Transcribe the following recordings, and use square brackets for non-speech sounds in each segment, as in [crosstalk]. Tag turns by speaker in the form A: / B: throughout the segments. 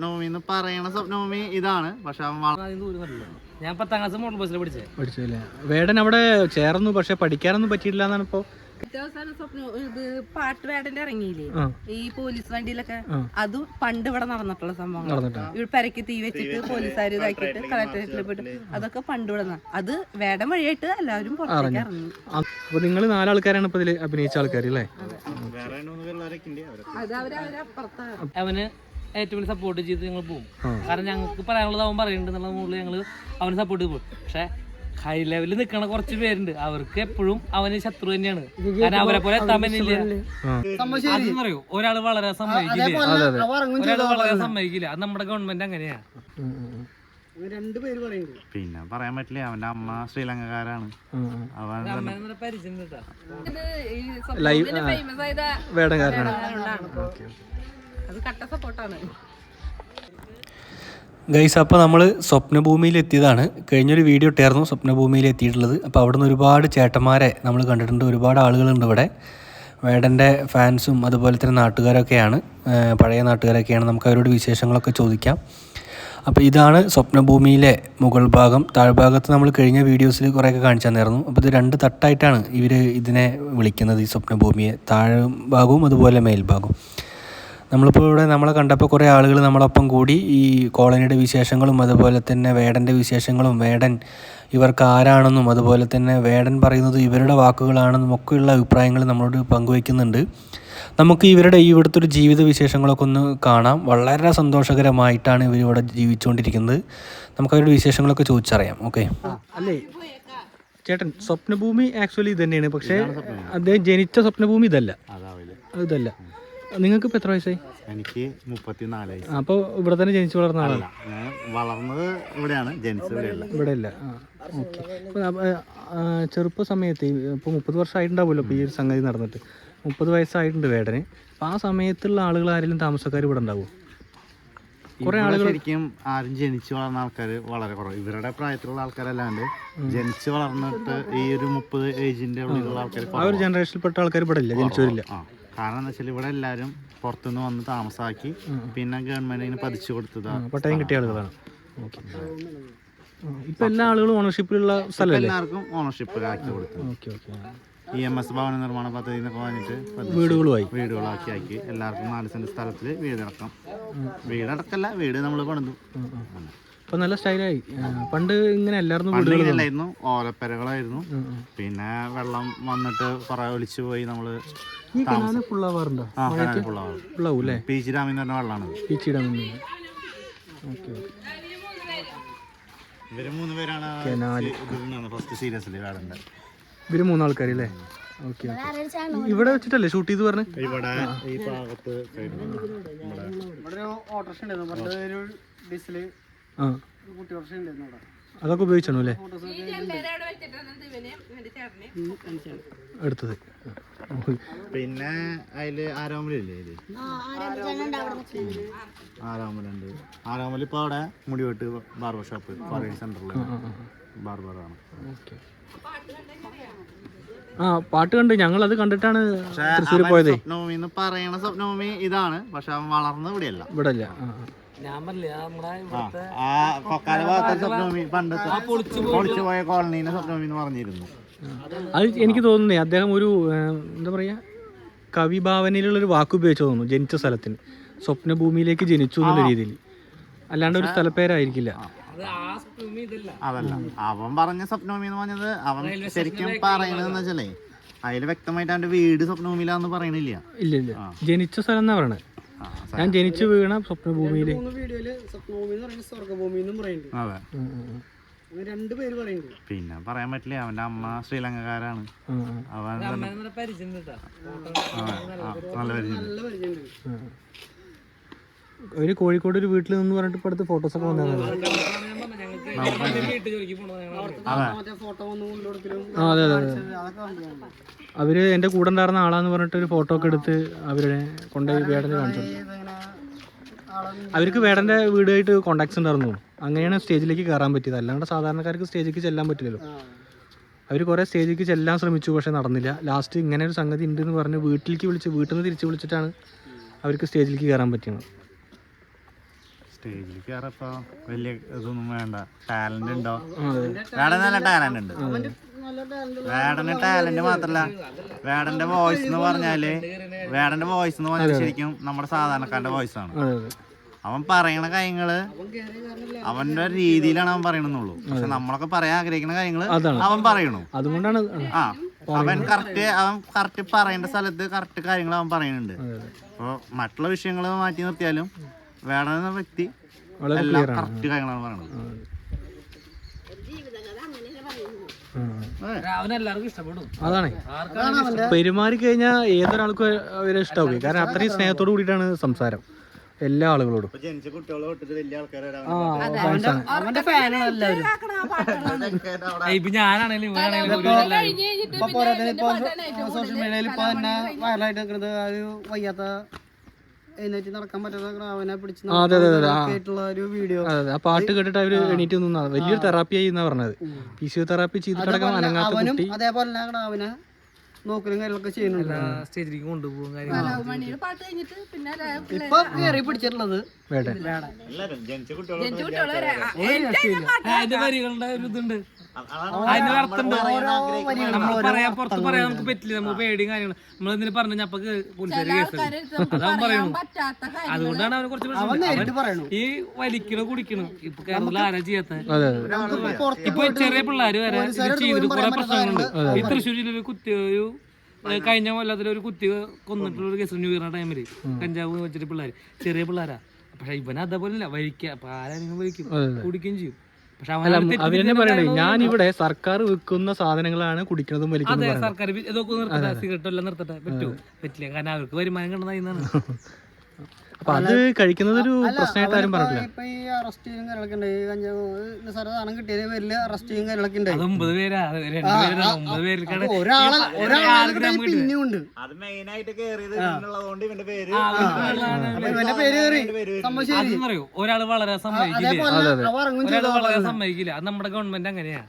A: സ്വപ്നഭൂമി എന്ന് പറയണ സ്വപ്നഭൂമി ഇതാണ്. പക്ഷെ അവൻ വള-
B: ആദ്യം കണ്ടില്ല. ഞാൻ പത്താം ക്ലാസ് മോഡൽ ബസ്സിൽ പഠിച്ചേ.
C: പഠിച്ചല്ലേ വേടൻ അവിടെ ചേർന്നു പക്ഷെ പഠിക്കാനൊന്നും പറ്റിയില്ല എന്നാണ് ഇപ്പോ
D: അവസാനം സ്വപ്നം ഇത് പാട്ട് വേടന്റെ ഇറങ്ങിയില്ലേ? ഈ പോലീസ് വണ്ടിയിലൊക്കെ? അത് പണ്ട് ഇവിടെ നടന്നിട്ടുള്ള സംഭവങ്ങൾ
C: നടന്നിട്ടാ.
D: ഇവിടെ പെരക്ക് തീ വെച്ചിട്ട് പോലീസുകാർ ഇതാക്കിയിട്ട് കളക്ടറേറ്റിൽ പോയിട്ട് അതൊക്കെ പണ്ട് ഇവിടെ അത് വേടം വഴിയായിട്ട് എല്ലാവരും പുറത്തേക്ക് ഇറങ്ങി.
C: അപ്പൊ നിങ്ങൾ നാലാൾക്കാരാണ് ഇപ്പൊ ഇതിൽ അഭിനയിച്ച ആൾക്കാർ അല്ലേ?
B: അവന് ഏറ്റവും വലിയ സപ്പോർട്ട് ചെയ്ത് ഞങ്ങൾ പോകും കാരണം ഞങ്ങൾക്ക് പറയാനുള്ളത് അവൻ പറയുന്നുണ്ട് എന്നുള്ള മുകളിൽ ഞങ്ങൾ അവന് സപ്പോർട്ട് ചെയ്ത് പോകും പക്ഷെ ഹൈ ലെവലിൽ നിൽക്കണ കുറച്ച് പേരുണ്ട്. അവർക്ക് എപ്പോഴും അവന് ശത്രു തന്നെയാണ്. കാരണം അവരെ പോലെ എത്താൻ പറ്റില്ല അതെന്ന് പറയൂ ഒരാൾ വളരെ സമ്മതിക്കില്ല? ഒരാൾ വളരെ സമ്മതിക്കില്ല. അത് നമ്മുടെ ഗവൺമെന്റ് അങ്ങനെയാ.
A: പിന്നെ പറയാൻ പറ്റില്ല. അവന്റെ അമ്മ ശ്രീലങ്കക്കാരാണ്. അവൻ
B: കേട്ടാ
D: കട്ട സപ്പോർട്ടാണ്.
C: ഗൈസ് അപ്പോൾ നമ്മൾ സ്വപ്നഭൂമിയിൽ എത്തിയതാണ് കഴിഞ്ഞൊരു വീഡിയോ ഇട്ടായിരുന്നു സ്വപ്നഭൂമിയിൽ എത്തിയിട്ടുള്ളത് അപ്പോൾ അവിടെ നിന്ന് ഒരുപാട് ചേട്ടന്മാരെ നമ്മൾ കണ്ടിട്ടുണ്ട്. ഒരുപാട് ആളുകളുണ്ട് ഇവിടെ. വേടന്റെ ഫാൻസും അതുപോലെ തന്നെ നാട്ടുകാരൊക്കെയാണ്. പഴയ നാട്ടുകാരൊക്കെയാണ്. നമുക്ക് അവരോട് വിശേഷങ്ങളൊക്കെ ചോദിക്കാം. അപ്പോൾ ഇതാണ് സ്വപ്നഭൂമിയിലെ മുകൾ ഭാഗം. താഴ്ഭാഗത്ത് നമ്മൾ കഴിഞ്ഞ വീഡിയോസിൽ കുറേയൊക്കെ കാണിച്ചു തന്നായിരുന്നു അപ്പോൾ ഇത് രണ്ട് തട്ടായിട്ടാണ് ഇവർ ഇതിനെ വിളിക്കുന്നത് ഈ സ്വപ്നഭൂമിയെ. താഴ്ഭാഗവും അതുപോലെ മേൽഭാഗവും. നമ്മളിപ്പോൾ ഇവിടെ നമ്മളെ കണ്ടപ്പോൾ കുറേ ആളുകൾ നമ്മളൊപ്പം കൂടി ഈ കോളനിയുടെ വിശേഷങ്ങളും അതുപോലെ തന്നെ വേടന്റെ വിശേഷങ്ങളും വേടൻ ഇവർക്ക് ആരാണെന്നും അതുപോലെ തന്നെ വേടൻ പറയുന്നത് ഇവരുടെ വാക്കുകളാണെന്നും ഒക്കെയുള്ള അഭിപ്രായങ്ങൾ നമ്മളോട് പങ്കുവയ്ക്കുന്നുണ്ട്. നമുക്ക് ഇവരുടെ ഈ ഇവിടുത്തെ ഒരു ജീവിത വിശേഷങ്ങളൊക്കെ ഒന്ന് കാണാം. വളരെ സന്തോഷകരമായിട്ടാണ് ഇവർ ഇവിടെ ജീവിച്ചുകൊണ്ടിരിക്കുന്നത്. നമുക്ക് അവരുടെ വിശേഷങ്ങളൊക്കെ ചോദിച്ചറിയാം. ഓക്കെ. അല്ലേ? ചേട്ടൻ സ്വപ്നഭൂമി ആക്ച്വലി ഇത് തന്നെയാണ് പക്ഷേ അദ്ദേഹം ജനിച്ച സ്വപ്നഭൂമി ഇതല്ല. ഇതല്ല. നിങ്ങൾക്ക് ഇപ്പൊ എത്ര വയസ്സായി?
A: എനിക്ക് മുപ്പത്തിനാലായി
C: അപ്പോൾ ഇവിടെ തന്നെ ജനിച്ചു വളർന്ന ആളാണ്.
A: ഞാൻ വളർന്നത് ഇവിടെയാണ് ജനിച്ചത് ഇവിടെയല്ല.
C: ഇവിടെ ഇല്ല ആ ഓക്കെ ചെറുപ്പ സമയത്ത് ഇപ്പോൾ മുപ്പത് വർഷമായിട്ടുണ്ടാവുമല്ലോ ഇപ്പോൾ ഈ ഒരു സംഗതി നടന്നിട്ട്. മുപ്പത് വയസ്സായിട്ടുണ്ട് വേടന്. അപ്പോൾ ആ സമയത്തുള്ള ആളുകൾ ആരെങ്കിലും താമസക്കാർ ഇവിടെ ഉണ്ടാവുമോ
A: കുറെ ആളുകൾ ശരിക്കും ആരും ജനിച്ചു വളർന്ന ആൾക്കാർ വളരെ കുറവ്. ഇവരുടെ പ്രായത്തിലുള്ള ആൾക്കാരല്ലാണ്ട് ജനിച്ചു വളർന്നിട്ട് ഈ ഒരു മുപ്പത് ഏജിന്റെ ഉള്ളിലുള്ള ആൾക്കാർ
C: ആ ഒരു ജനറേഷനിൽപ്പെട്ട ആൾക്കാർ ഇവിടെ ഇല്ല ജനിച്ചവരില്ല.
A: ആ. കാരണം എന്താ വെച്ചാൽ ഇവിടെ എല്ലാവരും പുറത്തുനിന്ന് വന്ന് താമസാക്കി പിന്നെ ഗവൺമെന്റിന് പതിച്ചു കൊടുത്തതാണ്
C: പട്ടയം കിട്ടിയ ആളുകളാണ്. ഇപ്പൊ എല്ലാ ആളുകളും ഓണർഷിപ്പിലുള്ള സ്ഥലം
A: എല്ലാവർക്കും ഓണർഷിപ്പ് ആക്കി കൊടുത്തു ഇ എം എസ് ഭവന നിർമ്മാണ പദ്ധതി എന്നൊക്കെ പറഞ്ഞിട്ട്
C: വീടുകളുമായി?
A: വീടുകളാക്കി ആക്കി എല്ലാവർക്കും നാല് സെന്റ് സ്ഥലത്തിൽ വീടടക്കം വീടടക്കല്ല വീട് നമ്മൾ പണിതു.
C: അപ്പോൾ നല്ല സ്റ്റൈലായി. പണ്ട് ഇങ്ങനെ എല്ലാവർക്കും
A: പണ്ട് ഇങ്ങനെയല്ലായിരുന്നു. ഓലപ്പെരകളായിരുന്നു. പിന്നെ വെള്ളം വന്നിട്ട് കുറെ ഒലിച്ചു പോയി നമ്മൾ
C: ഈ കനാല് ഫുള്ളാവാറുണ്ടോ
A: ഫുള്ളാവും
C: അല്ലേ
A: പറഞ്ഞ വെള്ളമാണ്
C: ഓക്കെ
A: ഇവർ മൂന്ന് പേരാണ്
C: കനാല്.
A: ഫസ്റ്റ് സീരിയസിൽ വേടന്റെ
C: ഇവർ മൂന്നാൾക്കാരല്ലേ ഓക്കെ ഇവിടെ വെച്ചിട്ടല്ലേ ഷൂട്ട് ചെയ്ത് പറഞ്ഞു?
A: ഇവിടെ ഈ ഭാഗത്ത് side ൽ ഇവിടെ
C: ആ അതൊക്കെ ഉപയോഗിച്ചാണോ അല്ലേ? എടുത്തത്.
A: പിന്നെ അതിൽ ആരാമലില്ലേ ആരാമലുണ്ട് ആരാമല ആരോമൽ ഇപ്പൊ അവിടെ മുടി മുടിവെട്ട് ബാർബർ ഷോപ്പ് സെന്ററിൽ ബാർബറാണ്.
C: ആണ് ആ പാട്ട് കണ്ട് ഞങ്ങൾ അത് കണ്ടിട്ടാണ് തൃശ്ശൂർ പോയത്.
A: പറയണ സ്വപ്നഭൂമി ഇതാണ് പക്ഷെ അവൻ വളർന്നത് ഇവിടെയല്ല.
C: ഇവിടെ.
B: ഞാൻ പറഞ്ഞില്ല നമ്മുടെ ഇവിടുത്തെ
A: ആ കൊക്കാല ഭാഗത്തെ സ്വപ്നഭൂമി പണ്ടത്തെ പൊളിച്ചു പോയ. കോളനീനെ സ്വപ്നഭൂമി എന്ന് പറഞ്ഞിരുന്നു.
C: അത് എനിക്ക് തോന്നുന്നേ അദ്ദേഹം ഒരു എന്താ പറയുക കവിഭാവനയിലുള്ളൊരു വാക്ക് ഉപയോഗിച്ചു തോന്നുന്നു ജനിച്ച സ്ഥലത്തിന്. സ്വപ്നഭൂമിയിലേക്ക് ജനിച്ചു എന്നുള്ള രീതിയിൽ. അല്ലാണ്ട് ഒരു സ്ഥലപ്പേരായിരിക്കില്ല.
B: അത് ആ ഭൂമി ഇതല്ല.
A: അതല്ല. അവൻ പറഞ്ഞ സ്വപ്നഭൂമി എന്ന് പറഞ്ഞത് അവൻ ശരിക്കും പറയണതെന്ന് വെച്ചാലേ അതിൽ വ്യക്തമായിട്ട് അവന്റെ വീട് സ്വപ്നഭൂമിയിലാന്ന് പറയണില്ല.
C: ഇല്ല ഇല്ല. ജനിച്ച സ്ഥലം എന്നാ പറയണത്
A: ആ,
C: ഞാൻ ജനിച്ചു വീണ സ്വപ്നഭൂമിയിൽ
A: അതെ. പിന്നെ പറയാൻ പറ്റില്ല അവന്റെ അമ്മ ശ്രീലങ്കക്കാരാണ്. അവൻ നല്ല പരിചയം
C: ഒരു കോഴിക്കോട് ഒരു വീട്ടിൽ നിന്ന് പറഞ്ഞിട്ട് ഇപ്പൊ അടുത്ത് ഫോട്ടോസ് ഒക്കെ
B: വന്നത്.
A: അതെ.
C: അതെ. അതെ അവർ എന്റെ കൂടെ ഉണ്ടായിരുന്ന ആളാന്ന് പറഞ്ഞിട്ട് ഒരു ഫോട്ടോ ഒക്കെ എടുത്ത് അവരെ കൊണ്ടുപോയി വേടനെ കാണിച്ചു. അവർക്ക് വേടന്റെ വീടുമായിട്ട് കോണ്ടാക്ട്സ് ഉണ്ടായിരുന്നു. അങ്ങനെയാണ് സ്റ്റേജിലേക്ക് കയറാൻ പറ്റിയത്. അല്ലാണ്ട് സാധാരണക്കാർക്ക് സ്റ്റേജിലേക്ക് ചെല്ലാൻ പറ്റില്ലല്ലോ. അവർ കുറേ സ്റ്റേജിലേക്ക് ചെല്ലാൻ ശ്രമിച്ചു പക്ഷെ നടന്നില്ല. ലാസ്റ്റ് ഇങ്ങനെ ഒരു സംഗതി ഉണ്ടെന്ന് പറഞ്ഞ് വീട്ടിലേക്ക് വിളിച്ച് വീട്ടിൽ നിന്ന് തിരിച്ച് വിളിച്ചിട്ടാണ് അവർക്ക് സ്റ്റേജിലേക്ക് കയറാൻ പറ്റിയത്.
A: സ്റ്റേജിൽ കയറപ്പോ വലിയ ഇതൊന്നും വേണ്ട. ടാലന്റ് ഉണ്ടോ? നല്ല ടാലന്റ് ഉണ്ട്. വേടന് ടാലന്റ് മാത്രല്ല. വേടന്റെ വോയിസ് എന്ന് പറഞ്ഞാൽ വേടന്റെ വോയിസ് എന്ന് പറഞ്ഞാൽ ശരിക്കും നമ്മുടെ സാധാരണക്കാരന്റെ വോയിസ് ആണ്. അവൻ പറയണ കാര്യങ്ങൾ അവന്റെ രീതിയിലാണ് അവൻ പറയണെന്നുള്ളൂ പക്ഷെ നമ്മളൊക്കെ പറയാൻ ആഗ്രഹിക്കുന്ന
C: കാര്യങ്ങൾ
A: അവൻ പറയണു.
C: അതുകൊണ്ടാണ്
A: ആ അവൻ കറക്റ്റ് അവൻ കറക്റ്റ് പറയേണ്ട സ്ഥലത്ത് കറക്റ്റ് കാര്യങ്ങൾ അവൻ പറയുന്നുണ്ട്. അപ്പോൾ മറ്റുള്ള വിഷയങ്ങൾ മാറ്റി നിർത്തിയാലും വേണമെന്ന വ്യക്തി
C: വളരെ
A: എല്ലാം കറക്റ്റ് കാര്യങ്ങളാണ് പറയുന്നത്
B: അവൻ എല്ലാവർക്കും ഇഷ്ടപ്പെടും
C: അതാണ്. പെരുമാറി കഴിഞ്ഞാൽ ഏതൊരാൾക്കും അവരെ ഇഷ്ടമാവും കാരണം അത്രയും സ്നേഹത്തോട് കൂടിയിട്ടാണ് സംസാരം. എല്ലാ ആളുകളോടും.
A: ഇപ്പൊ ജനിച്ച കുട്ടികളെ തൊട്ടിട്ട് വലിയ ആൾക്കാരെ
E: അവന്റെ ഫാനാണ് എല്ലാവരും.
B: ഏയ് ഇപ്പൊ ഞാനാണെങ്കിലും
E: സോഷ്യൽ മീഡിയയിൽ ഇപ്പൊ തന്നെ വൈറലായിട്ട് നിൽക്കുന്നത് ഒരു വയ്യാത്ത എഴുന്നേറ്റ് നടക്കാൻ പറ്റാത്ത പിടിച്ച് ഒരു വീഡിയോ
C: അതെ ആ പാട്ട് കേട്ടിട്ട് അവർ എണീറ്റ് വലിയൊരു തെറാപ്പി ആയി എന്നാ പറഞ്ഞത്. ഫിസിയോതെറാപ്പി ചെയ്തിട്ടടക്കം അനങ്ങാത്ത കുട്ടി.
E: അതേപോലെ നോക്കലും കാര്യങ്ങളൊക്കെ ചെയ്യുന്നുണ്ട്.
B: സ്റ്റേജിലേക്ക് കൊണ്ടുപോകും
E: ഇപ്പൊ കയറി പിടിച്ചിട്ടുള്ളത്
B: പുറത്ത് പറയാൻ നമുക്ക് പറ്റില്ല. നമുക്ക് പേടിയും കാര്യങ്ങളും. നമ്മൾ എന്തിനു പറഞ്ഞു
D: നമുക്ക്
B: അതാവും പറയണു അതുകൊണ്ടാണ് അവന് കുറച്ച് ഈ വലിക്കണ കുടിക്കണം? ഇപ്പൊ കേരളത്തിൽ ആരാ ചെയ്യാത്ത? ഇപ്പൊ ചെറിയ പിള്ളേര് വരെ ചെയ്തിട്ട് ചെയ്ത് കുറെ പ്രശ്നങ്ങളുണ്ട്. ഈ തൃശ്ശൂർ ജില്ലയിൽ കുത്തി ഒരു കഴിഞ്ഞ കൊല്ലത്തിൽ ഒരു കുത്തി കൊന്നിട്ടുള്ള ഒരു കേസ് ന്യൂ ഇയറിന്റെ ടൈമിൽ കഞ്ചാവ് വെച്ചിട്ട് പിള്ളേര് ചെറിയ പിള്ളേരാ. പക്ഷെ ഇവൻ അതേപോലെ ഇല്ല വഴിക്ക അപ്പൊ ആരെങ്കിലും വഴിക്കും കുടിക്കുകയും ചെയ്യും.
C: അവരെന്നെ പറയണേ ഞാൻ ഇവിടെ സർക്കാർ വിൽക്കുന്ന സാധനങ്ങളാണ് കുടിക്കുന്നതും വലിക്കുന്നതും അതെ
B: സർക്കാർ ഇതൊക്കെ നിർത്തട്ടെ സിഗരറ്റ് എല്ലാം നിർത്തട്ടെ പറ്റുമോ പറ്റില്ല കാരണം അവർക്ക് വരുമാനം കിട്ടുന്നതാണ് [laughs]
C: അപ്പൊ അത് കഴിക്കുന്നത് ഒരു പ്രശ്നമായിട്ട് ആരും പറഞ്ഞില്ല
E: ഇപ്പൊ ഈ കാര്യങ്ങളൊക്കെ ഉണ്ട്. കഞ്ചാവ് നിസ്സാര സാധനം കിട്ടിയതിന് പേരിൽ കാര്യങ്ങളൊക്കെ ഒരാളെ ഒരാളെ പിന്നെയും ഉണ്ട്.
A: അത് മെയിൻ ആയിട്ട് കേറിയത് കൊണ്ട് ഇവന്റെ പേര്
E: ഇവന്റെ പേര് കയറി
B: ഒരാൾ വളരെ സമ്മതിക്കില്ല?
E: ഒരാൾ
B: വളരെ അത് നമ്മുടെ ഗവൺമെന്റ് അങ്ങനെയാ.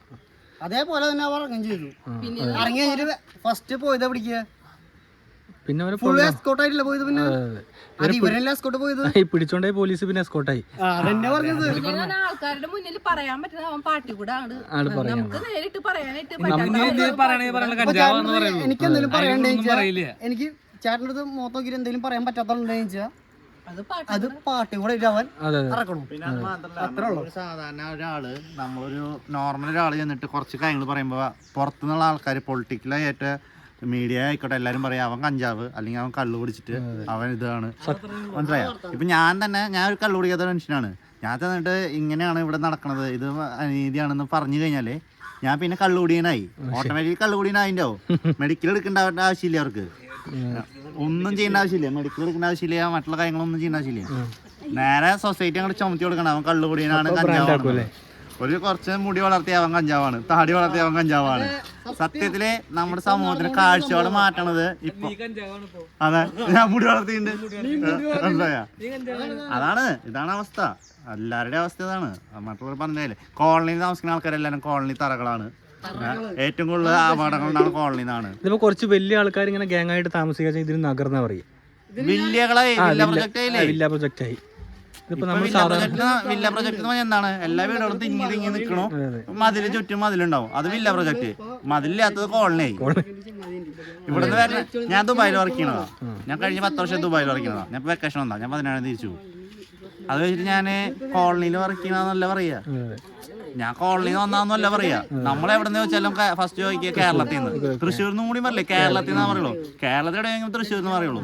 E: അതേപോലെ തന്നെ അവർ ഇറങ്ങുകയും ചെയ്തു. ഇറങ്ങി കഴിഞ്ഞിട്ട് ഫസ്റ്റ് പോയത് പിടിക്കുക
C: പിന്നെ അവരെ
E: ഫുൾ എസ്കോട്ട് ആയിട്ടില്ല പോയത് പിന്നെ? അത് ഇവരല്ലേ എസ്കോട്ട് പോയത്?
C: ഈ പിടിച്ചോണ്ടേ പോലീസ് പിന്നെ എസ്കോട്ടായി
E: അതെന്നെ പറഞ്ഞത്.
D: ആൾക്കാരുടെ മുന്നിൽ പറയാൻ പറ്റുന്ന അവൻ പാട്ടി കൂടെ ആണ്. നമുക്ക് നേരിട്ട് പറയാനായിട്ട്
E: എനിക്ക് എന്തെങ്കിലും പറയണ്ടേ എനിക്ക് ചേട്ടന്റെ അടുത്ത് മുഖത്ത് എന്തെങ്കിലും പറയാൻ പറ്റാത്തോണ്ടെന്ന് വെച്ചാൽ
D: അത് പാട്ട്
E: കൂടെ. അവൻ ഇറക്കണം.
A: പിന്നെ അത് മാത്രല്ല ഒരു സാധാരണ ഒരാൾ നമ്മളൊരു നോർമൽ ഒരാൾ ചെന്നിട്ട് കുറച്ച് കാര്യങ്ങൾ പറയുമ്പോ പുറത്തുനിന്നുള്ള ആൾക്കാർ പൊളിറ്റിക്കലായിട്ട് മീഡിയ ആയിക്കോട്ടെ എല്ലാരും പറയാം അവൻ കഞ്ചാവ് അല്ലെങ്കിൽ അവൻ കള്ളു പിടിച്ചിട്ട് അവൻ ഇതാണ്. മനസ്സിലായോ? ഇപ്പൊ ഞാൻ തന്നെ ഞാൻ ഒരു കള്ളു കുടിക്കാത്ത മനുഷ്യനാണ്. ഞാൻ തന്നിട്ട് ഇങ്ങനെയാണ് ഇവിടെ നടക്കണത് ഇത് അനീതിയാണെന്ന് പറഞ്ഞു കഴിഞ്ഞാൽ ഞാൻ പിന്നെ കള്ളുകൂടിയനായി ഓട്ടോമാറ്റിക് കള്ളുകുടിയനായിട്ടോ മെഡിക്കൽ എടുക്കേണ്ട ആവശ്യമില്ല അവർക്ക്. ഒന്നും ചെയ്യേണ്ട ആവശ്യമില്ല. മെഡിക്കൽ എടുക്കേണ്ട ആവശ്യമില്ല മറ്റുള്ള കാര്യങ്ങളൊന്നും ചെയ്യേണ്ട ആവശ്യമില്ല. നേരെ സൊസൈറ്റി അങ്ങോട്ട് ചുമത്തി കൊടുക്കണം. അവൻ കള്ളുകൂടിയനാണ് കഞ്ചാവാണ് ഒരു കുറച്ച് മുടി വളർത്തിയ അവൻ കഞ്ചാവാണ്. താടി വളർത്തിയ അവൻ കഞ്ചാവാണ്. സത്യത്തിൽ നമ്മുടെ സമൂഹത്തിന് കാഴ്ചപ്പാട് മാറ്റണത് ഇപ്പൊ.
B: ഈ കഞ്ചാവാണ് ഇപ്പൊ.
A: അതെ ഞാൻ മുടി വളർത്തിയിട്ടുണ്ട്. അതാണ് ഇതാണ് അവസ്ഥ. എല്ലാവരുടെ അവസ്ഥ ഇതാണ്. മറ്റുള്ളവർ പറഞ്ഞില്ലേ കോളനിയിൽ താമസിക്കുന്ന ആൾക്കാരെല്ലാരും കോളനി തറകളാണ്. ഏറ്റവും കൂടുതൽ അപകടങ്ങൾ ഉണ്ടാകുന്ന കോളനിയിൽ നിന്നാണ്
C: ഇതിപ്പോ കുറച്ച് വലിയ ആൾക്കാർ ഇങ്ങനെ ഗ്യാങ് ആയിട്ട് താമസിക്കാൻ ഇതിന് നഗർന്ന പറയും.
A: വില്ലകളായി വില്ല പ്രൊജക്റ്റ് ആയില്ലേ?
C: വില്ല പ്രൊജക്റ്റ് ആയി.
A: വില്ല പ്രൊജക്ട് വില്ല പ്രൊജക്ട് എന്ന് പറഞ്ഞാൽ എന്താണ്? എല്ലാ വീടുകളും തിങ്ങി തിങ്ങി നിൽക്കണു മതിൽ ചുറ്റും മതിലുണ്ടാവും. അത് വില്ല പ്രൊജക്ട്. മതിലില്ലാത്തത് കോളനി ആയി. ഇവിടെ ഞാൻ ദുബായിൽ വർക്ക് ചെയ്യണതാ. ഞാൻ കഴിഞ്ഞ പത്ത് വർഷം ദുബായിൽ വർക്ക് ചെയ്യണതാ. ഞാൻ വെക്കേഷൻ വന്നാ ഞാൻ പതിനാറ് തിരിച്ചു അത് വെച്ചിട്ട് ഞാൻ കോളനിയിൽ വർക്ക് ചെയ്യണമെന്നല്ല പറയാ. ഞാൻ കോളനി വന്നാന്നല്ല പറയാ. നമ്മളെവിടെ വെച്ചാലും ഫസ്റ്റ് ചോദിക്കുക കേരളത്തിൽ നിന്ന് തൃശ്ശൂർ നിന്നും കൂടി പറയില്ലേ കേരളത്തിൽ നിന്നാ പറയുള്ളൂ കേരളത്തിൽ എവിടെയെങ്കിലും തൃശ്ശൂർ എന്ന് പറയുള്ളൂ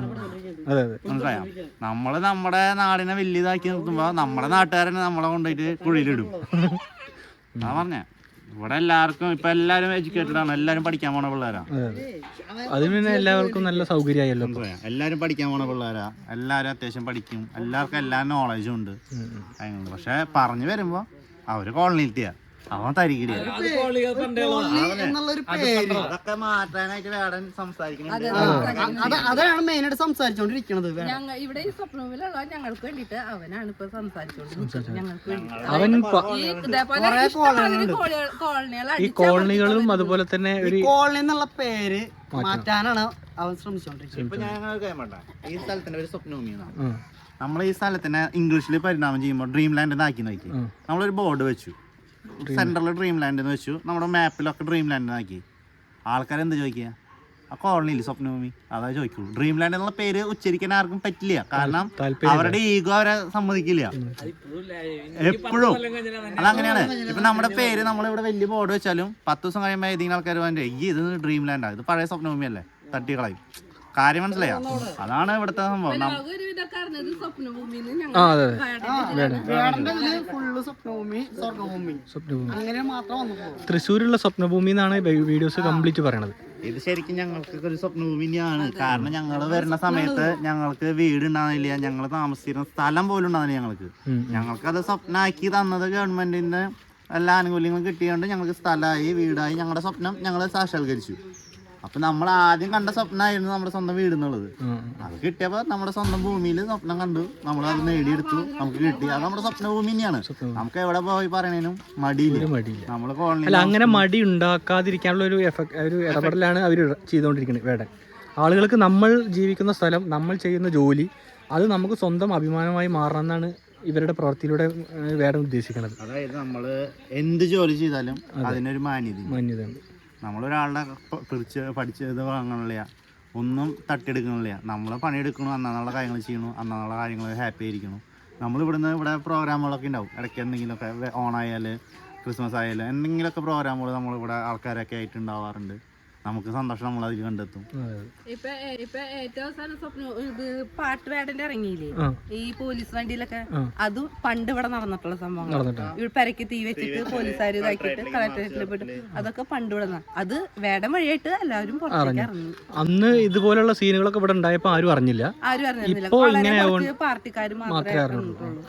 A: മനസ്സിലായോ? നമ്മൾ നമ്മുടെ നാടിനെ വലിയതാക്കി നിർത്തുമ്പോ നമ്മുടെ നാട്ടുകാരനെ നമ്മളെ കൊണ്ടുപോയിട്ട് കുഴിയിലിടും. അതാ പറഞ്ഞേ. ഇവിടെ എല്ലാവർക്കും ഇപ്പൊ എല്ലാരും എഡ്യൂക്കേറ്റഡ് ആണ്. എല്ലാരും പഠിക്കാൻ പോണ പിള്ളേരാ.
C: അതെ അതെ. അതിന് പിന്നെ എല്ലാവർക്കും നല്ല സൗകര്യമായല്ലോ.
A: എല്ലാരും പഠിക്കാൻ പോണ പിള്ളേരാ. എല്ലാരും അത്യാവശ്യം പഠിക്കും. എല്ലാവർക്കും എല്ലാ നോളജും ഉണ്ട്. പക്ഷെ പറഞ്ഞു വരുമ്പോ അവർ കോളനിയിലെത്തിയ. അവൻ തരികിടിയ.
E: എന്നുള്ളൊരു പേര്
A: അതൊക്കെ മാറ്റാനായിട്ട് വേടൻ
E: അത് അതാണ് മെയിനായിട്ട് സംസാരിച്ചോണ്ടിരിക്കണത്
D: ഇവിടെ ഈ സ്വപ്നവിലുള്ള ഞങ്ങൾക്ക് വേണ്ടിട്ട് അവനാണ് ഇപ്പൊ സംസാരിച്ചോണ്ടിരിക്കുന്നത്. ഞങ്ങൾക്ക് വേണ്ടി
C: അവൻ
D: ഈ
C: കോളനികളും അതുപോലെ തന്നെ ഒരു
E: കോളനി എന്നുള്ള പേര് മാറ്റാനാണ് അവൻ ശ്രമിച്ചോണ്ടിരിക്കുന്നത്.
A: ഇപ്പൊ ഈ സ്ഥലത്തിന്റെ ഒരു സ്വപ്നഭൂമി എന്നാണ്.
C: ഉം.
A: നമ്മൾ ഈ സ്ഥലത്തിനെ ഇംഗ്ലീഷിൽ പരിണാമം ചെയ്യുമ്പോൾ ഡ്രീം ലാൻഡ് എന്ന് ആക്കി നോക്കി. നമ്മളൊരു ബോർഡ് വെച്ചു. സെൻട്രലിൽ ഡ്രീം ലാൻഡ് എന്ന് വെച്ചു. നമ്മുടെ മാപ്പിലൊക്കെ ഡ്രീം ലാൻഡ് ആക്കി. ആൾക്കാർ എന്ത് ചോദിക്കുക ആ കോളനിയിൽ സ്വപ്നഭൂമി? അതാ ചോദിക്കുള്ളൂ. ഡ്രീം ലാൻഡ് എന്നുള്ള പേര് ഉച്ചരിക്കാൻ ആർക്കും പറ്റില്ല. കാരണം അവരുടെ ഈഗോ അവരെ സമ്മതിക്കില്ല. എപ്പോഴും. അതങ്ങനെയാണ്. ഇപ്പൊ നമ്മുടെ പേര് നമ്മളിവിടെ വലിയ ബോർഡ് വെച്ചാലും പത്ത് ദിവസം കഴിയുമ്പോൾ ഏതെങ്കിലും ആൾക്കാർ വേണ്ടി ഈ ഇത് ഡ്രീം ലാൻഡാണ് ഇത് പഴയ സ്വപ്നഭൂമി അല്ലേ? തട്ടി കളയും കാര്യം മനസ്സിലായോ? അതാണ് ഇവിടുത്തെ സംഭവം.
C: ആ അതെ അതെ.
E: വേടന്റെ ഇതിൽ ഫുള്ള് സ്വപ്നഭൂമി സ്വർഗഭൂമി
C: സ്വപ്നഭൂമി.
E: അങ്ങനെ മാത്രം വന്നു പോകും.
C: തൃശ്ശൂരുള്ള സ്വപ്നഭൂമി എന്നാണ് വീഡിയോസ് കംപ്ലീറ്റ് പറയണത്.
A: ഇത് ശരിക്കും ഞങ്ങൾക്ക് ഒരു സ്വപ്നഭൂമി തന്നെയാണ്. കാരണം ഞങ്ങൾ വരുന്ന സമയത്ത് ഞങ്ങൾക്ക് വീട് ഉണ്ടാകുന്നില്ല ഞങ്ങൾ താമസിച്ചിരുന്ന സ്ഥലം പോലും ഉണ്ടാകുന്നില്ല ഞങ്ങൾക്ക്. ഞങ്ങൾക്ക് അത് സ്വപ്നമാക്കി തന്നത് ഗവൺമെന്റിന്റെ എല്ലാ ആനുകൂല്യങ്ങളും കിട്ടിയതുകൊണ്ട് ഞങ്ങൾക്ക് സ്ഥലമായി വീടായി ഞങ്ങളുടെ സ്വപ്നം ഞങ്ങൾ സാക്ഷാത്കരിച്ചു. അപ്പൊ നമ്മൾ ആദ്യം കണ്ട സ്വപ്നമായിരുന്നു നമ്മുടെ സ്വന്തം വീട് എന്നുള്ളത്. അത് കിട്ടിയപ്പോ നമ്മുടെ സ്വന്തം ഭൂമിയിൽ സ്വപ്നം കണ്ടു. നമ്മൾ അത് നേടിയെടുത്തു. നമുക്ക് കിട്ടി. അത് നമ്മുടെ സ്വപ്ന ഭൂമി തന്നെയാണ് നമുക്ക് എവിടെ പോയി പറയണേനും മടിയില്ല. നമ്മൾ കോളനി
C: അല്ല അങ്ങനെ മടി ഉണ്ടാക്കാതിരിക്കാനുള്ള ഒരു ഒരു ഇടപെടലാണ് അവർ ചെയ്തുകൊണ്ടിരിക്കുന്നത് വേടൻ. ആളുകൾക്ക് നമ്മൾ ജീവിക്കുന്ന സ്ഥലം നമ്മൾ ചെയ്യുന്ന ജോലി അത് നമുക്ക് സ്വന്തം അഭിമാനമായി മാറണം എന്നാണ് ഇവരുടെ പ്രവൃത്തിയിലൂടെ വേറെ വേടൻ ഉദ്ദേശിക്കുന്നത്.
A: അതായത് നമ്മൾ എന്ത് ജോലി ചെയ്താലും അതിനൊരു മാന്യത
C: മാന്യതയുണ്ട്.
A: നമ്മളൊരാളുടെ പിടിച്ച് പഠിച്ചത് വാങ്ങണില്ല ഒന്നും തട്ടിയെടുക്കണില്ല നമ്മൾ പണിയെടുക്കണു അന്നാന്നുള്ള കാര്യങ്ങൾ ചെയ്യണു അന്നാന്നുള്ള കാര്യങ്ങൾ ഹാപ്പി ആയിരിക്കണം. നമ്മൾ ഇവിടുന്ന് ഇവിടെ പ്രോഗ്രാമുകളൊക്കെ ഉണ്ടാവും. ഇടയ്ക്ക് എന്തെങ്കിലുമൊക്കെ ഓണായാൽ ക്രിസ്മസ് ആയാലും എന്തെങ്കിലുമൊക്കെ പ്രോഗ്രാമുകൾ നമ്മളിവിടെ ആൾക്കാരൊക്കെ ആയിട്ട് ഉണ്ടാവാറുണ്ട്. നമുക്ക് സന്തോഷം നമ്മൾ അതിൽ കണ്ടെത്തും.
D: ഇപ്പൊ ഇപ്പൊ ഏറ്റവും അവസാനം സ്വപ്നം പാട്ട് വേടന്റെ ഇറങ്ങിയില്ലേ? ഈ പോലീസ് വണ്ടിയിലൊക്കെ? അതും പണ്ട് ഇവിടെ നടന്നിട്ടുള്ള
C: സംഭവം
D: ഇവിടെ പെരക്ക് തീ വെച്ചിട്ട് പോലീസുകാർ ഇതാക്കിയിട്ട് കളക്ടറേറ്റിൽ പോയിട്ട് അതൊക്കെ പണ്ട് ഇവിടെ അത് വേടം വഴിയായിട്ട് എല്ലാവരും പുറത്തേക്ക് ഇറങ്ങി.
C: അന്ന് ഇതുപോലുള്ള സീനുകളൊക്കെ ഇവിടെ ഉണ്ടായപ്പോ ആരും അറിഞ്ഞില്ല.
D: ആരും അറിഞ്ഞില്ല.
C: ഇപ്പോ ഇങ്ങനെ
D: കുറച്ച് പാർട്ടിക്കാർ മാത്രമേ അറിഞ്ഞിട്ടുള്ളൂ.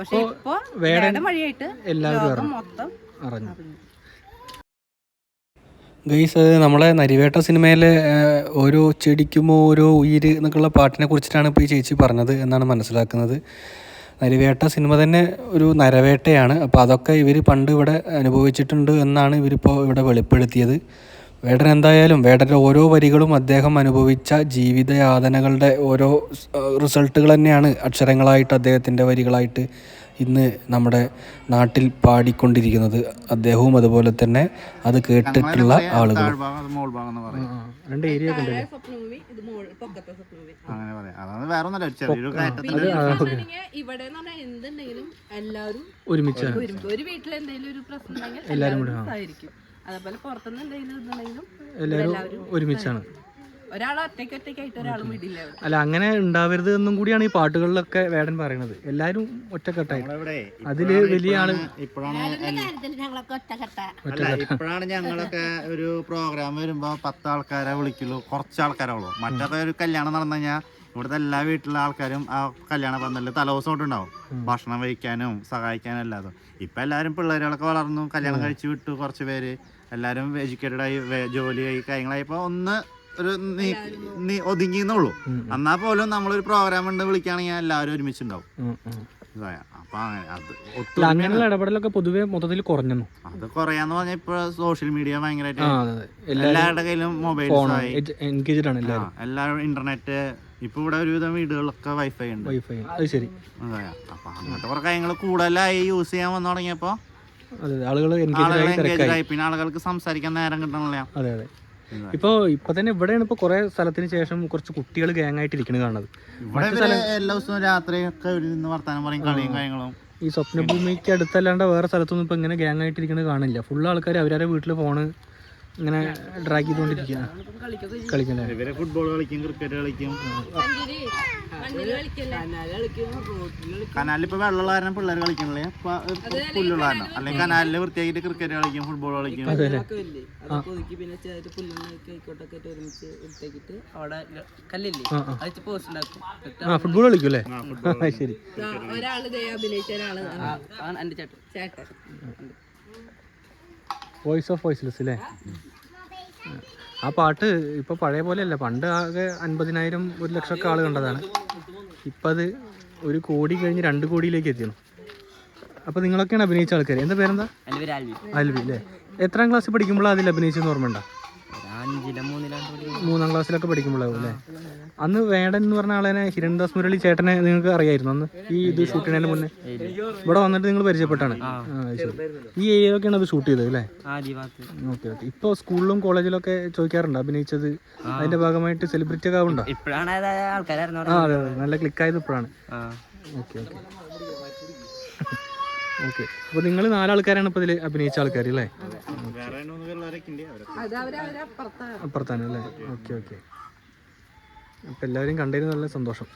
D: പക്ഷെ ഇപ്പൊ
C: വേടൻ
D: വേടം വഴിയായിട്ട്
C: എല്ലാവരും
D: മൊത്തം
C: അറിഞ്ഞു. ഗൈസ് നമ്മളെ നരിവേട്ട സിനിമയിലെ ഓരോ ചെടിക്കുമോ ഓരോ ഉയിര് എന്നൊക്കെയുള്ള പാട്ടിനെ കുറിച്ചിട്ടാണ് ഇപ്പോൾ ഈ ചേച്ചി പറഞ്ഞത് എന്നാണ് മനസ്സിലാക്കുന്നത്. നരിവേട്ട സിനിമ തന്നെ ഒരു നരവേട്ടയാണ്. അപ്പോൾ അതൊക്കെ ഇവർ പണ്ട് ഇവിടെ അനുഭവിച്ചിട്ടുണ്ട് എന്നാണ് ഇവരിപ്പോൾ ഇവിടെ വെളിപ്പെടുത്തിയത്. വേടൻ എന്തായാലും വേടന്റെ ഓരോ വരികളും അദ്ദേഹം അനുഭവിച്ച ജീവിതയാതനകളുടെ ഓരോ റിസൾട്ടുകൾ തന്നെയാണ് അക്ഷരങ്ങളായിട്ട് അദ്ദേഹത്തിന്റെ വരികളായിട്ട് ഇന്ന് നമ്മുടെ നാട്ടിൽ പാടിക്കൊണ്ടിരിക്കുന്നത് അദ്ദേഹവും അതുപോലെ തന്നെ അത് കേട്ടിട്ടുള്ള
A: പറയും.
C: രണ്ട് ഏരിയ
D: ഇവിടെ എന്ന് പറഞ്ഞാൽ എന്തുണ്ടെങ്കിലും എല്ലാവരും
C: ഒരുമിച്ചാണ്.
D: ഒരു ഒരു വീട്ടിൽ എന്തെങ്കിലും ഒരു പ്രശ്നം എല്ലാവരും സഹായിക്കും അതേപോലെ പുറത്തുനിന്ന് എന്തെങ്കിലും ഇതുണ്ടെങ്കിലും
C: എല്ലാവരും ഒരുമിച്ചാണ്.
D: ഒരാൾ ഒറ്റയ്ക്ക് ഒറ്റയ്ക്കായിട്ട് ഒരാൾ വിടില്ല അവിടെ
C: അല്ല അങ്ങനെ ഉണ്ടാവരുത് എന്നും കൂടിയാണ് ഈ പാട്ടുകളിലൊക്കെ വേടൻ പറയുന്നത് എല്ലാരും ഒറ്റക്കെട്ടായി. അതിൽ വലിയ ആൾ
A: ഇപ്പോഴാണ്
D: ഞങ്ങളൊക്കെ
A: ഇപ്പോഴാണ് ഒരു പ്രോഗ്രാം വരുമ്പോ പത്ത് ആൾക്കാരെ വിളിക്കുള്ളൂ. കുറച്ച് ആൾക്കാരെ ഉള്ളൂ. മറ്റൊക്കെ ഒരു കല്യാണം നടന്നു കഴിഞ്ഞാൽ ഇവിടുത്തെ എല്ലാ വീട്ടിലെ ആൾക്കാരും ആ കല്യാണ പന്തലിൽ തലേദിവസം ഉണ്ടാവും ഭക്ഷണം വഹിക്കാനും സഹായിക്കാനും അല്ലാതെ ഇപ്പൊ എല്ലാരും പിള്ളേരുകളൊക്കെ വളർന്നു. കല്യാണം കഴിച്ചു വിട്ടു കുറച്ച് പേര്. എല്ലാവരും എഡ്യൂക്കേറ്റഡ് ആയി ജോലിയായി ജോലി ആയി കാര്യങ്ങളായപ്പോ ഒന്ന് ഒരു നീ- നീ ഒതുങ്ങിന്നുള്ളൂ എന്നാ പോലും നമ്മളൊരു പ്രോഗ്രാം ഉണ്ട് വിളിക്കുകയാണെങ്കിൽ എല്ലാവരും ഒരുമിച്ചുണ്ടാവും.
C: അങ്ങനെയുള്ള ഇടപെടലൊക്കെ പൊതുവെ മൊത്തത്തിൽ കുറഞ്ഞു
A: അത് കുറയാന്ന് പറഞ്ഞാൽ ഇപ്പൊ സോഷ്യൽ മീഡിയ ഭയങ്കരമായിട്ട് എല്ലാവരുടെ കയ്യിലും മൊബൈൽസ് ആയി.
C: എൻഗേജ്ഡ് ആണ് എല്ലാവരും.
A: ഇന്റർനെറ്റ് ഇപ്പൊ ഇവിടെ ഒരുവിധം വീടുകളിലൊക്കെ വൈഫൈ ഉണ്ട്.
C: വൈഫൈ അത് ശരി.
A: അപ്പൊ അങ്ങനത്തെ കുറെ കാര്യങ്ങൾ കൂടുതലായി യൂസ് ചെയ്യാൻ വന്നു തുടങ്ങിയപ്പോ
C: ആളുകൾ എൻഗേജ്ഡ് ആയി
A: എൻഗേജ്
C: തിരക്കായി
A: ആയി. പിന്നെ ആളുകൾക്ക് സംസാരിക്കാൻ നേരം കിട്ടണല്ലോ.
C: അതെ അതെ. ഇപ്പൊ ഇപ്പൊ തന്നെ ഇവിടെയാണ് ഇപ്പൊ കുറെ സ്ഥലത്തിന് ശേഷം കുറച്ച് കുട്ടികൾ ഗ്യാങ് ആയിട്ട് ഇരിക്കുന്നത് കാണുന്നത്.
A: എല്ലാ ദിവസവും രാത്രി വർത്താനം പറയും കളിയും കാര്യങ്ങളും.
C: ഈ സ്വപ്നഭൂമിക്ക് അടുത്തല്ലാണ്ട് വേറെ സ്ഥലത്തൊന്നും ഇപ്പൊ ഇങ്ങനെ ഗ്യാങ് ആയിട്ട് ഇരിക്കുന്നത് കാണില്ല. ഫുൾ ആൾക്കാർ അവരവരെ വീട്ടിൽ ഫോണ് ഇങ്ങനെ ഡ്രാഗ് ചെയ്തുകൊണ്ടിരിക്കുകയാണ് കളിക്കുന്നത്
A: ഇവരെ ഫുട്ബോൾ കളിക്കും ക്രിക്കറ്റ് കളിക്കും. കനാലിൽ ഇപ്പൊ വെള്ളമുള്ള കാരണം പിള്ളേർ കളിക്കണില്ലേ? ഇപ്പൊ പുല്ലുള്ള കാരണം. അല്ലെങ്കിൽ കനാലിൽ വൃത്തിയാക്കിട്ട് ക്രിക്കറ്റ് കളിക്കും ഫുട്ബോൾ കളിക്കും.
E: ഒതുക്കി പിന്നെ ഒരുമിച്ച് എടുത്തേക്കിട്ട് അവിടെ കല്ലില്ലേ?
C: ആ, ആ.
E: അത് പോസ്റ്റ് ഉണ്ടാക്കും.
C: ആ ഫുട്ബോൾ കളിക്കും ശരി.
D: ഒരാൾ ദേ അഭിനയിച്ച ഒരാൾ.
E: എന്റെ ചേട്ടൻ.
D: ചേട്ടൻ.
C: വോയിസ് ഓഫ് വോയിസ്ലെസ് അല്ലേ ആ പാട്ട് ഇപ്പോൾ പഴയ പോലെയല്ല. പണ്ട് ആകെ അൻപതിനായിരം ഒരു ലക്ഷമൊക്കെ ആൾ കണ്ടതാണ്. ഇപ്പം അത് ഒരു കോടി കഴിഞ്ഞ് രണ്ട് കോടിയിലേക്ക് എത്തിയണം. അപ്പോൾ നിങ്ങളൊക്കെയാണ് അഭിനയിച്ച ആൾക്കാർ എന്താ പേരെന്താ?
E: ആൽവി
C: അൽവി അല്ലേ എത്രാം ക്ലാസ്സിൽ പഠിക്കുമ്പോഴാണ് അതിൽ അഭിനയിച്ചെന്ന്
E: ഓർമ്മ ഉണ്ടോ
C: മൂന്നാം ക്ലാസ്സിലൊക്കെ പഠിക്കുമ്പോഴാവും അല്ലേ അന്ന് വേടൻ എന്ന് പറഞ്ഞ ആളെ ഹിരൺദാസ് മുരളി ചേട്ടനെ നിങ്ങൾക്ക് അറിയായിരുന്നു. അന്ന് ഈ ഇത് ഷൂട്ട് ചെയ്യുന്നതിന് മുന്നേ. ഇവിടെ വന്നിട്ട് നിങ്ങൾ പരിചയപ്പെട്ടാണ്. ഈ ഏരിയയിലൊക്കെയാണ് അത് ഷൂട്ട് ചെയ്തത് അല്ലേ? ഓക്കെ ഓക്കെ ഇപ്പൊ സ്കൂളിലും കോളേജിലൊക്കെ ചോദിക്കാറുണ്ട്? അഭിനയിച്ചത് അതിന്റെ ഭാഗമായിട്ട് സെലിബ്രിറ്റി ഒക്കെ ആവുണ്ടോ? ആ അതെ അതെ. നല്ല ക്ലിക്കായത് ഇപ്പോഴാണ്. ഓക്കെ ഓക്കെ ഓക്കെ അപ്പൊ നിങ്ങൾ നാലാൾക്കാരാണ് ഇപ്പൊ ഇതിൽ അഭിനയിച്ച ആൾക്കാർ അല്ലേ? അപ്പുറത്താണ് അല്ലേ? ഓക്കെ ഓക്കെ അപ്പോൾ എല്ലാവരും കണ്ടതിന് നല്ല സന്തോഷം.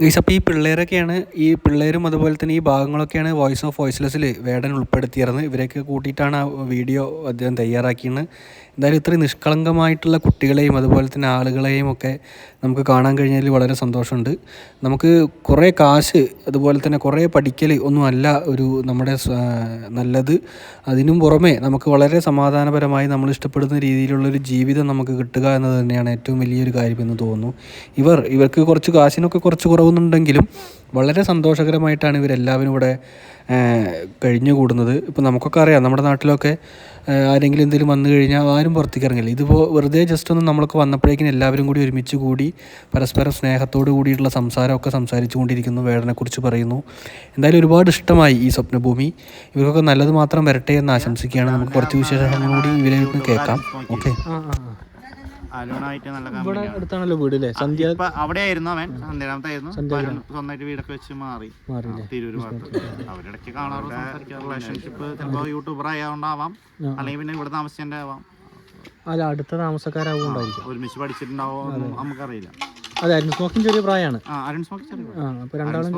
C: ഗൈസ് അപ്പോൾ ഈ പിള്ളേരൊക്കെയാണ് ഈ പിള്ളേരും അതുപോലെ തന്നെ ഈ ഭാഗങ്ങളൊക്കെയാണ് വോയിസ് ഓഫ് വോയിസ്ലെസ്സിൽ വേടൻ ഉൾപ്പെടുത്തിയിരുന്നത്. ഇവരെയൊക്കെ കൂട്ടിയിട്ടാണ് ആ വീഡിയോ അദ്ദേഹം തയ്യാറാക്കിയത് എന്തായാലും ഇത്രയും നിഷ്കളങ്കമായിട്ടുള്ള കുട്ടികളെയും അതുപോലെ തന്നെ ആളുകളെയും ഒക്കെ നമുക്ക് കാണാൻ കഴിഞ്ഞതിൽ വളരെ സന്തോഷമുണ്ട്. നമുക്ക് കുറേ കാശ് അതുപോലെ തന്നെ കുറേ പഠിക്കൽ ഒന്നുമല്ല ഒരു നമ്മുടെ നല്ലത്. അതിനും പുറമേ നമുക്ക് വളരെ സമാധാനപരമായി നമ്മൾ ഇഷ്ടപ്പെടുന്ന രീതിയിലുള്ളൊരു ജീവിതം നമുക്ക് കിട്ടുക എന്നത് തന്നെയാണ് ഏറ്റവും വലിയൊരു കാര്യമെന്ന് തോന്നുന്നു. ഇവർ ഇവർക്ക് കുറച്ച് കാശിനൊക്കെ കുറച്ച് കുറവുന്നുണ്ടെങ്കിലും വളരെ സന്തോഷകരമായിട്ടാണ് ഇവരെല്ലാവരും ഇവിടെ കഴിഞ്ഞു കഴിഞ്ഞുകൂടുന്നത്. ഇപ്പോൾ നമുക്കൊക്കെ അറിയാം നമ്മുടെ നാട്ടിലൊക്കെ ആരെങ്കിലും എന്തെങ്കിലും വന്നു കഴിഞ്ഞാൽ ആരും പുറത്തേക്ക് ഇറങ്ങില്ല. ഇതിപ്പോൾ വെറുതെ ജസ്റ്റ് ഒന്ന് നമ്മളൊക്കെ വന്നപ്പോഴേക്കും എല്ലാവരും കൂടി ഒരുമിച്ച് കൂടി പരസ്പരം സ്നേഹത്തോട് കൂടിയിട്ടുള്ള സംസാരമൊക്കെ സംസാരിച്ചു കൊണ്ടിരിക്കുന്നു വേടനെക്കുറിച്ച് പറയുന്നു. എന്തായാലും ഒരുപാട് ഇഷ്ടമായി ഈ സ്വപ്നഭൂമി. ഇവർക്കൊക്കെ നല്ലത് മാത്രം വരട്ടെ എന്ന് ആശംസിക്കുകയാണ്. നമുക്ക് കുറച്ച് വിശേഷങ്ങൾ കൂടി ഇവരെ കേൾക്കാം. ഓക്കെ. ആ ആ ആ
A: അലോണായിട്ട് നല്ല
C: ഇവിടെ അടുത്താണല്ലോ വീട് അല്ലേ? സന്ധ്യ
A: ഇപ്പൊ അവിടെ ആയിരുന്നു അവൻ. സന്ധ്യാരാമത്തായിരുന്നു. ഇപ്പൊ സ്വന്തമായിട്ട് വീടൊക്കെ വെച്ച് മാറി. തിരൂർ ഭാഗത്ത്. അവരിടയ്ക്ക് കാണാറുണ്ട് റിലേഷൻഷിപ്പ് ചിലപ്പോ യൂട്യൂബർ ആയതുകൊണ്ടാവാം അല്ലെങ്കിൽ പിന്നെ ഇവിടെ താമസിച്ചതിന്റെ ആവാം
C: അല്ല അടുത്ത താമസക്കാരാവും
A: ഒരുമിച്ച് പഠിച്ചിട്ടുണ്ടാവോ നമുക്കറിയില്ല.
C: അതെ അരുൺ സ്മോക്കിംഗ് ചെറിയ പ്രായമാണ്.
A: ആ അരുൺ സ്മോക്കി ചെറിയ
C: ആ അപ്പോൾ രണ്ടാളും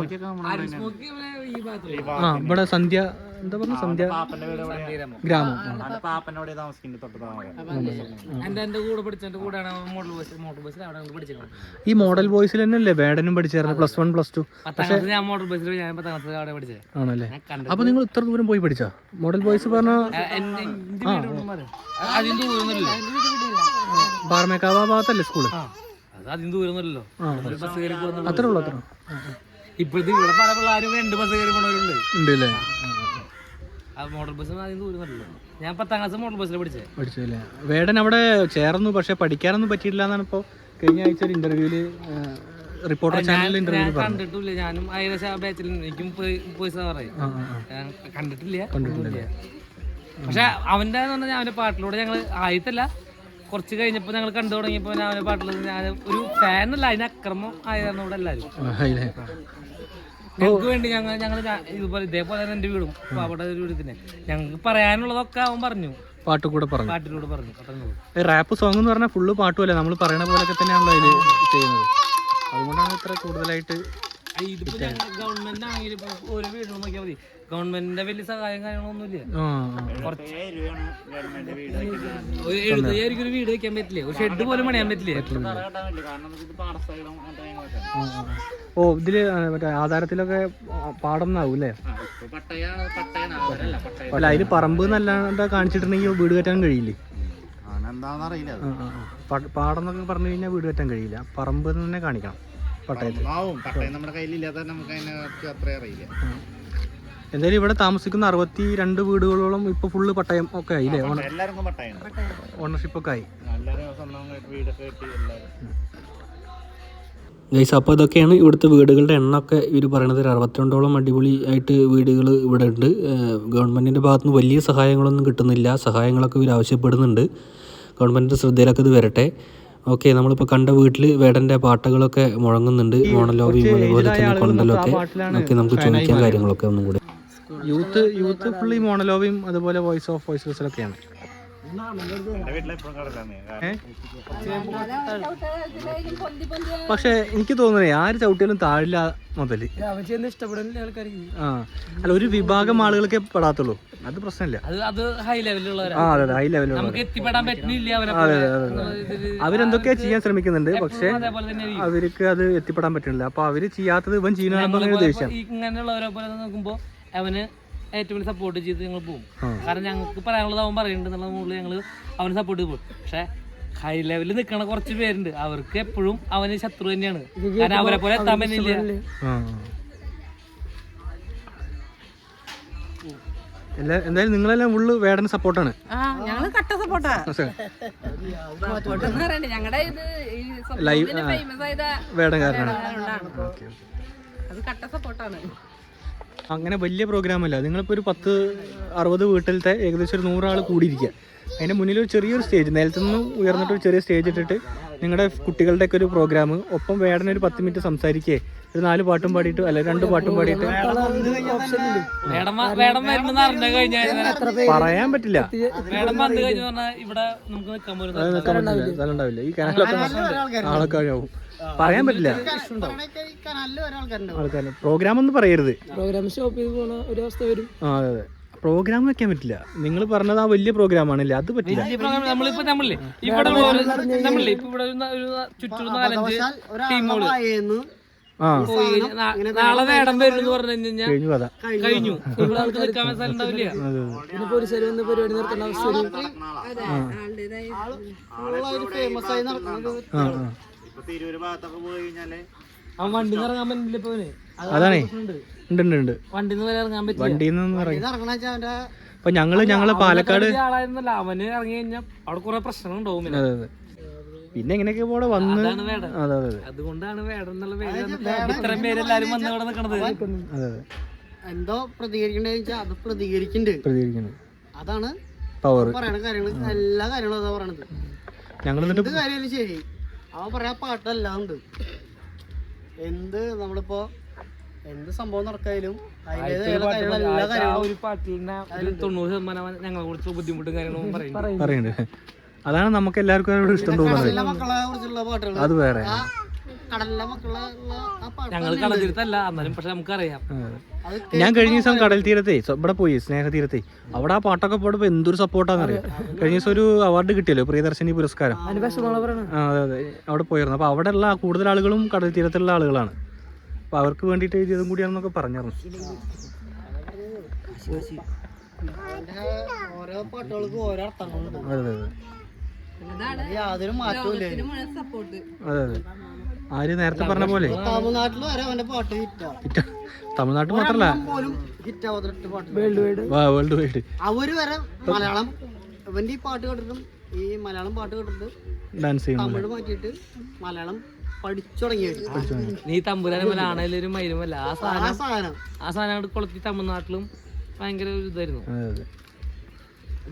C: ആ ഇവിടെ സന്ധ്യ എന്താ പറഞ്ഞ? സന്ധ്യ? ഗ്രാമം. ഈ മോഡൽ ബോയ്സിൽ തന്നെയല്ലേ വേടനും പഠിച്ചായിരുന്നു പ്ലസ് വൺ പ്ലസ് ടു? ആണല്ലേ? അപ്പൊ നിങ്ങൾ ഇത്ര ദൂരം പോയി പഠിച്ചാ? മോഡൽ ബോയ്സ് പറഞ്ഞ ബാർമേക്കാവ ഭാഗത്തല്ലേ
B: സ്കൂൾ? ബസ് കയറി
C: അത്രേ ഉള്ളൂ അത്ര
B: ഇപ്പോഴത്തെ ഇവിടെ പല പിള്ളേരും രണ്ട് ബസ് കയറി പോണവരുണ്ട്.
C: ഉണ്ട് അല്ലേ
B: ആ മോട്ടോർ ബസ് ഞാൻ പത്താം ക്ലാസ് മോഡൽ ബസ്സിൽ പഠിച്ചേ.
C: പഠിച്ചല്ലേ വേടൻ അവിടെ ചേർന്നു പക്ഷെ പഠിക്കാനൊന്നും പറ്റിയില്ല എന്നാണ് ഇപ്പോൾ കഴിഞ്ഞ ആഴ്ച ഒരു ഇന്റർവ്യൂൽ റിപ്പോർട്ടർ ചാനലിൽ ഇന്റർവ്യൂ
B: കണ്ടിട്ടില്ല. ഞാനും ഏകദേശം ബാച്ചിൽ എനിക്കും പറയും. ഞാൻ കണ്ടിട്ടില്ല. കണ്ടിട്ടില്ല. പക്ഷെ അവന്റെ എന്ന് പറഞ്ഞാൽ അവന്റെ പാട്ടിലൂടെ ഞങ്ങൾ ആയിട്ടല്ല. കുറച്ച് കഴിഞ്ഞപ്പോൾ ഞങ്ങൾ കണ്ടു തുടങ്ങിയപ്പോൾ ഞാൻ അവന്റെ പാട്ടിൽ ഞാൻ ഒരു ഫാൻ അല്ല അതിന് അക്രമം ആയതാണ് ഇവിടെ എല്ലാവരും ഞങ്ങൾക്ക് വേണ്ടി ഞങ്ങൾ ഞങ്ങൾ ഇതുപോലെ ഇതേപോലെ തന്നെ എന്റെ വീടും അവിടെ ഒരു വീടത്തിന് ഞങ്ങൾക്ക് പറയാനുള്ളതൊക്കെ അവൻ പറഞ്ഞു.
C: പാട്ടുകൂടെ പറഞ്ഞു.
B: പാട്ടിലൂടെ പറഞ്ഞു പറഞ്ഞു.
C: റാപ്പ് സോങ് എന്ന് പറഞ്ഞാൽ ഫുള്ള് പാട്ടുമല്ലേ നമ്മൾ പറയണ ഒക്കെ തന്നെയാണല്ലോ അതിൽ ചെയ്യുന്നത്. അതുകൊണ്ടാണ് ഇത്ര കൂടുതലായിട്ട്
B: ഇതിപ്പോ ഗവൺമെന്റ് ആണെങ്കിലും ഓരോ ഒരു വീട് നോക്കിയാൽ മതി. ഗവൺമെന്റിന്റെ വലിയ സഹായം കാര്യങ്ങളൊന്നുമില്ല.
A: വെക്കുന്നത്.
B: ഒരു വീട് വെക്കാൻ പറ്റില്ല? ഒരു ഷെഡ് പോലും പണിയാൻ പറ്റില്ല.
C: ഓ ഇതിൽ മറ്റേ ആധാരത്തിലൊക്കെ പാടം എന്നാവും അല്ലേ അതിൽ പറമ്പ് നല്ലാണ്ട് കാണിച്ചിട്ടുണ്ടെങ്കിൽ വീട് കയറ്റാൻ കഴിയില്ലേ? പാടം എന്നൊക്കെ പറഞ്ഞു കഴിഞ്ഞാൽ വീട് കയറ്റാൻ കഴിയില്ല. പറമ്പ് തന്നെ കാണിക്കണം. പട്ടയത്തിൽ
A: പട്ടയം നമ്മുടെ കയ്യിലില്ലാതെ നമുക്ക് അതിനെ അത്ര അറിയില്ല.
C: എന്തായാലും ഇവിടെ താമസിക്കുന്ന അറുപത്തി രണ്ട് വീടുകളോളം ഇപ്പൊ ഫുള്ള് പട്ടയം ഒക്കെ ആയി അല്ലേ ഓണർഷിപ്പ് ഒക്കെ ആയി. ഗൈസ് അപ്പോൾ ഇതൊക്കെയാണ് ഇവിടുത്തെ വീടുകളുടെ എണ്ണമൊക്കെ ഇവർ പറയണത് ഒരു അറുപത്തിരണ്ടോളം അടിപൊളി ആയിട്ട് വീടുകൾ ഇവിടെ ഉണ്ട്. ഗവൺമെന്റിന്റെ ഭാഗത്ത് നിന്ന് വലിയ സഹായങ്ങളൊന്നും കിട്ടുന്നില്ല. സഹായങ്ങളൊക്കെ ഇവർ ആവശ്യപ്പെടുന്നുണ്ട്. ഗവൺമെന്റിന്റെ ശ്രദ്ധയിലൊക്കെ ഇത് വരട്ടെ. ഓക്കെ നമ്മളിപ്പോൾ കണ്ട വീട്ടിൽ വേടന്റെ പാട്ടുകളൊക്കെ മുഴങ്ങുന്നുണ്ട്. മോണലോബിയും അതുപോലെ തന്നെ കൊണ്ടലൊക്കെ. ഒക്കെ നമുക്ക് ചോദിക്കാൻ കാര്യങ്ങളൊക്കെ ഒന്നും കൂടെ. യൂത്ത് യൂത്ത് ഫുള്ളി മോണലോബിയും അതുപോലെ വോയിസ് ഓഫ് വോയിസസിലൊക്കെയാണ്
A: ഒക്കെയാണ്
C: പക്ഷെ എനിക്ക് തോന്നുന്നു ആര് ചവിട്ടിയാലും താഴില്ല മുതൽ. ആ. അല്ല ഒരു വിഭാഗം ആളുകൾക്കേ പെടാത്തുള്ളൂ. അത് പ്രശ്നമില്ല. അവരെന്തൊക്കെയോ ചെയ്യാൻ ശ്രമിക്കുന്നുണ്ട്? പക്ഷേ. അവർക്ക് അത് എത്തിപ്പെടാൻ പറ്റുന്നില്ല. അപ്പൊ അവർ ചെയ്യാത്തത് ഇവൻ ചെയ്യുന്ന
B: ഉദ്ദേശം
C: ദേഷ്യം
B: പോലെ നോക്കുമ്പോ അവന് ഏറ്റവും വലിയ സപ്പോർട്ട് ചെയ്ത് ഞങ്ങൾ പോകും കാരണം ഞങ്ങൾക്ക് പറയാനുള്ളത് അവൻ പറയുന്നുണ്ട് എന്നുള്ള മുകളിൽ ഞങ്ങൾ അവന് സപ്പോർട്ട് ചെയ്ത് പോകും പക്ഷെ ഹൈ ലെവലിൽ നിൽക്കണ കുറച്ച് പേരുണ്ട്. അവർക്ക് എപ്പോഴും അവന് ശത്രു തന്നെയാണ്. കാരണം അവരെ പോലെ എത്താൻ പറ്റില്ല
C: എന്തായാലും നിങ്ങളെല്ലാം ഫുള്ള് വേടന് സപ്പോർട്ടാണ്
D: ഞങ്ങൾ കട്ട സപ്പോർട്ടാ ഞങ്ങളുടെ ഇത് ഈ ഫേമസ് ആയത്
C: വേടൻ
D: കാരണമാണ് അത് കട്ട സപ്പോർട്ടാണ്
C: അങ്ങനെ വലിയ പ്രോഗ്രാം അല്ല. നിങ്ങളിപ്പോൾ ഒരു പത്ത് അറുപത് വീട്ടിലത്തെ ഏകദേശം ഒരു നൂറാൾ കൂടിയിരിക്കുക അതിന്റെ മുന്നിൽ ഒരു ചെറിയൊരു സ്റ്റേജ് നേരത്തെ നിന്ന് ഉയർന്നിട്ട് ഒരു ചെറിയ സ്റ്റേജ് ഇട്ടിട്ട് നിങ്ങളുടെ കുട്ടികളുടെയൊക്കെ ഒരു പ്രോഗ്രാം ഒപ്പം വേടന ഒരു പത്ത് മിനിറ്റ് സംസാരിക്കേ. ഒരു നാല് പാട്ടും പാടിയിട്ട് അല്ല രണ്ട് പാട്ടും പാടിയിട്ട്. പറയാൻ പറ്റില്ല.
B: ഇവിടെ നമുക്ക്
C: പറ്റില്ല. സ്ഥലം ഉണ്ടാവില്ല ഈ കനാലൊക്കെ ആളൊക്കെ ആവും. പറയാൻ പറ്റില്ല. ആൾക്കാരുണ്ട് പ്രോഗ്രാം ഒന്നും പറയരുത്.
E: പ്രോഗ്രാം സ്റ്റോപ്പ് ചെയ്ത് പോണ ഒരു അവസ്ഥ വരും.
C: ആ അതെ അതെ. പ്രോഗ്രാം വെക്കാൻ പറ്റില്ല. നിങ്ങൾ പറഞ്ഞത് ആ വലിയ പ്രോഗ്രാം ആണല്ലേ അത് പറ്റില്ല.
B: നമ്മളിപ്പോ നമ്മളില്ലേ? ഇവിടെ നമ്മളില്ലേ? ഇപ്പൊ ഇവിടെ ചുറ്റും നാലഞ്ച് ടീമുകൾ.
E: ഒരാളെന്ന്
C: ആ.
B: പോയി കഴിഞ്ഞാ നാ- നാളെ വേടം വരും എന്ന് പറഞ്ഞു കഴിഞ്ഞാൽ
C: കഴിഞ്ഞു കഥ
B: കഴിഞ്ഞു.
A: തിരൂര് ഭാഗത്തൊക്കെ പോയി കഴിഞ്ഞാൽ
B: അവൻ വണ്ടി ഇറങ്ങാൻ പറ്റില്ല ഇപ്പൊ അവന് അത്
C: അതാണേ.
B: പ്രശ്നമുണ്ട്.
C: ഉണ്ട് ഉണ്ട് ഉണ്ട്.
B: വണ്ടിന്ന് വരെ ഇറങ്ങാൻ പറ്റില്ല.
C: വണ്ടിയിൽ നിന്ന് ഇറങ്ങി.
E: ഇത് ഇറങ്ങണ വെച്ചാൽ അവന്റെ
C: അപ്പൊ ഞങ്ങൾ ഞങ്ങൾ പാലക്കാട്
B: വലിയ ആളായിരുന്നല്ല. അവന് ഇറങ്ങി കഴിഞ്ഞാൽ അവിടെ കുറെ പ്രശ്നം ഉണ്ടാവും പിന്നെ.
C: അതെ അതെ. പിന്നെ എങ്ങനെയൊക്കെ ഇവിടെ വന്ന്
B: അതാണ് വേട
C: അതെ അതെ അതെ.
B: അതുകൊണ്ടാണ് വേടം എന്നുള്ള പേര് വന്നത്. ഇത്രയും പേര് എല്ലാരും വന്ന് ഇവിടെ നിൽക്കണത്
C: അതെ അതെ.
E: എന്തോ പ്രതികരിക്കണ്ടെന്ന് വെച്ചാൽ അത് പ്രതികരിക്കുന്നുണ്ട് അതാണ്
C: പവർ
E: പറയണ കാര്യങ്ങൾ എല്ലാ കാര്യങ്ങളും അതാ പറയണത്.
C: ഞങ്ങൾ എന്നിട്ട്
E: എന്ത് കാര്യമായാലും ശരി. അവൻ പറയാ പാട്ടെല്ലാം ഉണ്ട്. എന്ത് നമ്മളിപ്പോ എന്ത് സംഭവം നടക്കായാലും
B: തൊണ്ണൂറ് ശതമാനം ഞങ്ങളെ കുറിച്ച് ബുദ്ധിമുട്ടും കാര്യങ്ങളും
C: പറയുന്നുണ്ട്. അതാണ് നമുക്ക് എല്ലാവർക്കും ഇഷ്ടം തോന്നുന്നത്.
E: കടലിലെ മക്കളെ കുറിച്ചുള്ള പാട്ടുകൾ
C: അത് വേറെ.
E: ആ കടൽ തീരത്തല്ല
B: ഞങ്ങൾ എന്നാലും പക്ഷെ നമുക്കറിയാം.
C: ഞാൻ കഴിഞ്ഞ ദിവസം കടൽ തീരത്തെ ഇവിടെ പോയി സ്നേഹ തീരത്തെ അവിടെ ആ പാട്ടൊക്കെ പാടുമ്പോ എന്തൊരു സപ്പോർട്ടാന്ന് അറിയാം? കഴിഞ്ഞ ദിവസം ഒരു അവാർഡ് കിട്ടിയല്ലോ പ്രിയദർശിനി പുരസ്കാരം. ആ, അതെ അതെ. അവിടെ പോയിരുന്നു. അപ്പൊ അവിടെ ഉള്ള കൂടുതൽ ആളുകളും കടൽ തീരത്തുള്ള ആളുകളാണ്. അപ്പൊ അവർക്ക് വേണ്ടിയിട്ട് എഴുതിയതും കൂടിയാണെന്നൊക്കെ പറഞ്ഞായിരുന്നു.
E: അതിന്റെ ഓരോ പാട്ടുകൾക്കും ഓരോ അർത്ഥങ്ങളുണ്ട്. യാതൊരു മാറ്റവും
C: അതെ അതെ. ആര് നേരത്തെ പറഞ്ഞ പോലെ?
E: തമിഴ്നാട്ടിൽ വരെ അവന്റെ പാട്ട് ഹിറ്റാ.
C: ഹിറ്റ്. തമിഴ്നാട്ടിൽ
E: പാട്ട്
C: വേൾഡ് വൈഡ്.
E: അവർ വരെ മലയാളം ഇവന്റെ ഈ പാട്ട് കേട്ടിട്ടും ഈ മലയാളം പാട്ട് കേട്ടിട്ട്
C: ഡാൻസ് ചെയ്യും
E: തമിഴ് മാറ്റിയിട്ട് മലയാളം
B: നീ തമ്പുരാനെ പോലെ ആണേലും ഒരു മയിലുമല്ല ആ സാധനം ആ സാധനം അങ്ങോട്ട് കൊളുത്തി തമിഴ്നാട്ടിലും ഭയങ്കര ഒരു ഇതായിരുന്നു.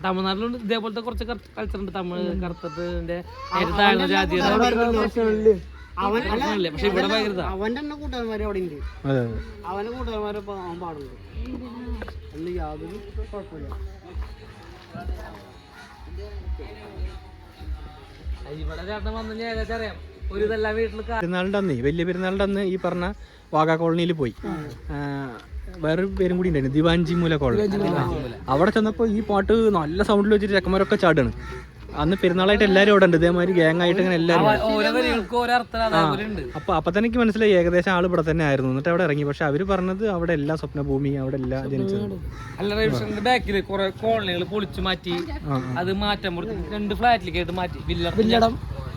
B: തമിഴ്നാട്ടിലും ഇതേപോലത്തെ കുറച്ച് കൾച്ചർ ഉണ്ട്. തമിഴ് കറുത്തത്തിന്റെ താഴ്ന്ന ജാതിയുടെ
E: അവൻ അല്ല
B: പ്രശ്നമില്ല പക്ഷെ ഇവിടെ ഭയങ്കര ഇതാ.
E: അവന്റെ തന്നെ കൂട്ടുകാരന്മാരെ അവിടെ ഉണ്ട്. അവന്റെ കൂട്ടുകാരന്മാരെ അവൻ പാടുന്നുണ്ട് അതിൽ യാതൊരു കുഴപ്പമില്ല.
B: ഇവിടെ ചേട്ടൻ വന്നു കഴിഞ്ഞാൽ ഏകദേശം അറിയാം. ഒരു ഇതെല്ലാം വീട്ടിൽ
C: പെരുന്നാളിന്റെ അന്ന് വലിയ പെരുന്നാളിന്റെ അന്ന് ഈ പറഞ്ഞ വാഗാ കോളനിയിൽ പോയി. വേറൊരു പേരും കൂടി ഉണ്ടായിരുന്നു മൂല കോളനി. അവിടെ ചെന്നപ്പോൾ ഈ പാട്ട് നല്ല സൗണ്ടിൽ വെച്ചിട്ട് ചെക്കന്മാരൊക്കെ ചാടാണ്. അന്ന് പെരുന്നാളായിട്ട് എല്ലാരും അവിടെ ഉണ്ട്. ഇതേമാതിരി ഗ്യാങ് ആയിട്ട് അങ്ങനെ ഉണ്ട്. അപ്പൊ അപ്പൊ തന്നെ എനിക്ക് മനസ്സിലായി ഏകദേശം ആൾ ഇവിടെ തന്നെ ആയിരുന്നു. എന്നിട്ട് അവിടെ ഇറങ്ങി. പക്ഷെ അവർ പറഞ്ഞത് അവിടെ എല്ലാ സ്വപ്നഭൂമി അവിടെ എല്ലാ ജനിച്ചത്.
B: അല്ല റേഷന്റെ ബാക്കിൽ കുറെ കോളനികൾ പൊളിച്ചു മാറ്റി. അത് മാറ്റാൻ രണ്ട് ഫ്ലാറ്റിലേക്ക് ആയിട്ട് മാറ്റി വില്ലടം.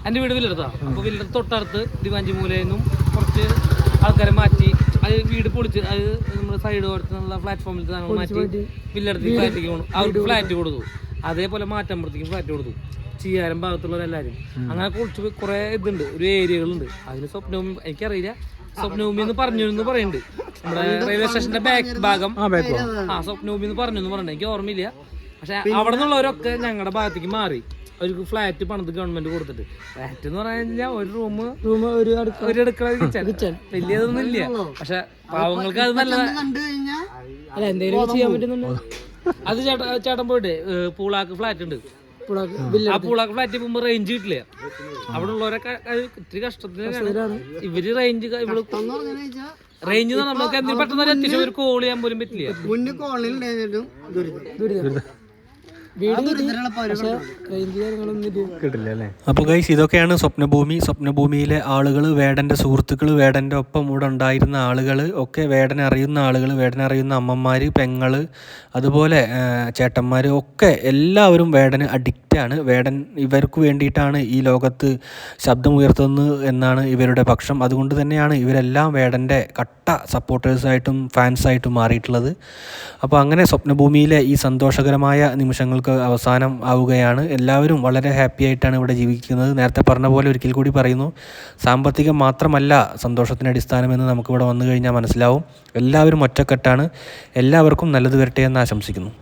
B: എന്റെ വീട് വില്ലടത്താ. അപ്പൊ വില്ലടത്ത് തൊട്ടടുത്ത് ദിവാഞ്ചി മൂലയിൽ കുറച്ച് ആൾക്കാരെ മാറ്റി അത് വീട് പൊളിച്ച് അത് നമ്മുടെ സൈഡ് കൊടുത്തുള്ള പ്ലാറ്റ്ഫോമിൽ സാധനങ്ങൾ മാറ്റി വില്ലടത്ത് ഫ്ലാറ്റിലേക്ക് പോകണം അവർക്ക് ഫ്ലാറ്റ് കൊടുത്തു. അതേപോലെ മാറ്റമ്പുറത്തേക്കും ഫ്ലാറ്റ് കൊടുത്തു. ചെയ്യാരം ഭാഗത്തുള്ളവരെല്ലാരും അങ്ങനെ കുറച്ച് കുറെ ഇതുണ്ട്. ഒരു ഏരിയകളുണ്ട്. അതിന് സ്വപ്നഭൂമി എനിക്കറിയില്ല. സ്വപ്നഭൂമി എന്ന് പറഞ്ഞു എന്ന് പറയുന്നുണ്ട് നമ്മുടെ റെയിൽവേ സ്റ്റേഷന്റെ ബാക്ക് ഭാഗം.
C: ആ
B: സ്വപ്നഭൂമി എന്ന് പറഞ്ഞു എന്ന് പറഞ്ഞു എനിക്ക് ഓർമ്മയില്ല. പക്ഷെ അവിടെ നിന്നുള്ളവരൊക്കെ ഞങ്ങളുടെ ഭാഗത്തേക്ക് മാറി. അവർക്ക് ഫ്ലാറ്റ് പണിത് ഗവൺമെന്റ് കൊടുത്തിട്ട്. ഫ്ലാറ്റ് എന്ന് പറഞ്ഞാൽ കഴിഞ്ഞാൽ ഒരു റൂം
E: റൂം ഒരു
B: ഒരു അടുക്കള കിച്ചൺ വലിയതൊന്നും ഇല്ല. പക്ഷെ പാവങ്ങൾക്ക് അത് നല്ല അല്ല എന്തെങ്കിലും ചെയ്യാൻ പറ്റുന്നുണ്ടോ? അത് ചേട്ടൻ ചേട്ടൻ പോയിട്ട് പൂളാക്ക് ഫ്ലാറ്റ് ഉണ്ട്. ആ പൂളാക്ക് ഫ്ലാറ്റ് പോകുമ്പോ റേഞ്ച് കിട്ടില്ല. അവിടെ ഉള്ളവരൊക്കെ ഇത്തിരി കഷ്ടത്തിനാണ് ഇവർ റേഞ്ച്
E: ഇവൾ
B: റേഞ്ച് നമുക്ക് എന്തെങ്കിലും പെട്ടെന്ന് അത്യാവശ്യം ഒരു കോൾ ചെയ്യാൻ പോലും പറ്റില്ല.
E: കോളനിയിൽ ഉണ്ടായിരുന്നിട്ടും ദുരിതം
F: കിട്ടില്ല അല്ലേ അപ്പോൾ ഗൈസ് ഇതൊക്കെയാണ് സ്വപ്നഭൂമി. സ്വപ്നഭൂമിയിലെ ആളുകൾ വേടന്റെ സുഹൃത്തുക്കൾ വേടന്റെ ഒപ്പം ഇവിടെ ഉണ്ടായിരുന്ന ആളുകൾ ഒക്കെ വേടനെ അറിയുന്ന ആളുകൾ വേടനെ അറിയുന്ന അമ്മമാർ പെങ്ങൾ അതുപോലെ ചേട്ടന്മാർ ഒക്കെ എല്ലാവരും വേടന് ആണ്. വേടൻ ഇവർക്ക് വേണ്ടിയിട്ടാണ് ഈ ലോകത്ത് ശബ്ദമുയർത്തുന്നത് എന്നാണ് ഇവരുടെ പക്ഷം. അതുകൊണ്ട് തന്നെയാണ് ഇവരെല്ലാം വേടന്റെ കട്ട സപ്പോർട്ടേഴ്സായിട്ടും ഫാൻസായിട്ടും മാറിയിട്ടുള്ളത്. അപ്പോൾ അങ്ങനെ സ്വപ്നഭൂമിയിലെ ഈ സന്തോഷകരമായ നിമിഷങ്ങൾക്ക് അവസാനം ആവുകയാണ്. എല്ലാവരും വളരെ ഹാപ്പി ആയിട്ടാണ് ഇവിടെ ജീവിക്കുന്നത്. നേരത്തെ പറഞ്ഞ പോലെ ഒരിക്കൽ കൂടി പറയുന്നു സാമ്പത്തികം മാത്രമല്ല സന്തോഷത്തിന്റെ അടിസ്ഥാനമെന്ന് നമുക്കിവിടെ വന്നു കഴിഞ്ഞാൽ മനസ്സിലാവും. എല്ലാവരും ഒറ്റക്കെട്ടാണ്. എല്ലാവർക്കും നല്ലത് വരട്ടെ എന്ന് ആശംസിക്കുന്നു.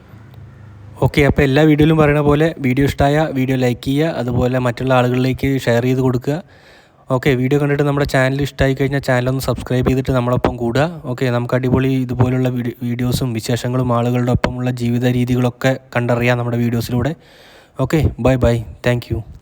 F: ഓക്കെ അപ്പോൾ എല്ലാ വീഡിയോയിലും പറയുന്ന പോലെ വീഡിയോ ഇഷ്ടമായ വീഡിയോ ലൈക്ക് ചെയ്യുക അതുപോലെ മറ്റുള്ള ആളുകളിലേക്ക് ഷെയർ ചെയ്ത് കൊടുക്കുക. ഓക്കെ വീഡിയോ കണ്ടിട്ട് നമ്മുടെ ചാനൽ ഇഷ്ടമായി കഴിഞ്ഞാൽ ചാനൽ ഒന്ന് സബ്സ്ക്രൈബ് ചെയ്തിട്ട് നമ്മളൊപ്പം കൂടുക ഓക്കെ നമുക്ക് അടിപൊളി ഇതുപോലുള്ള വീഡിയോസും വിശേഷങ്ങളും ആളുകളുടെ ഒപ്പമുള്ള ജീവിത രീതികളൊക്കെ കണ്ടറിയാം നമ്മുടെ വീഡിയോസിലൂടെ ഓക്കെ ബൈ ബൈ താങ്ക്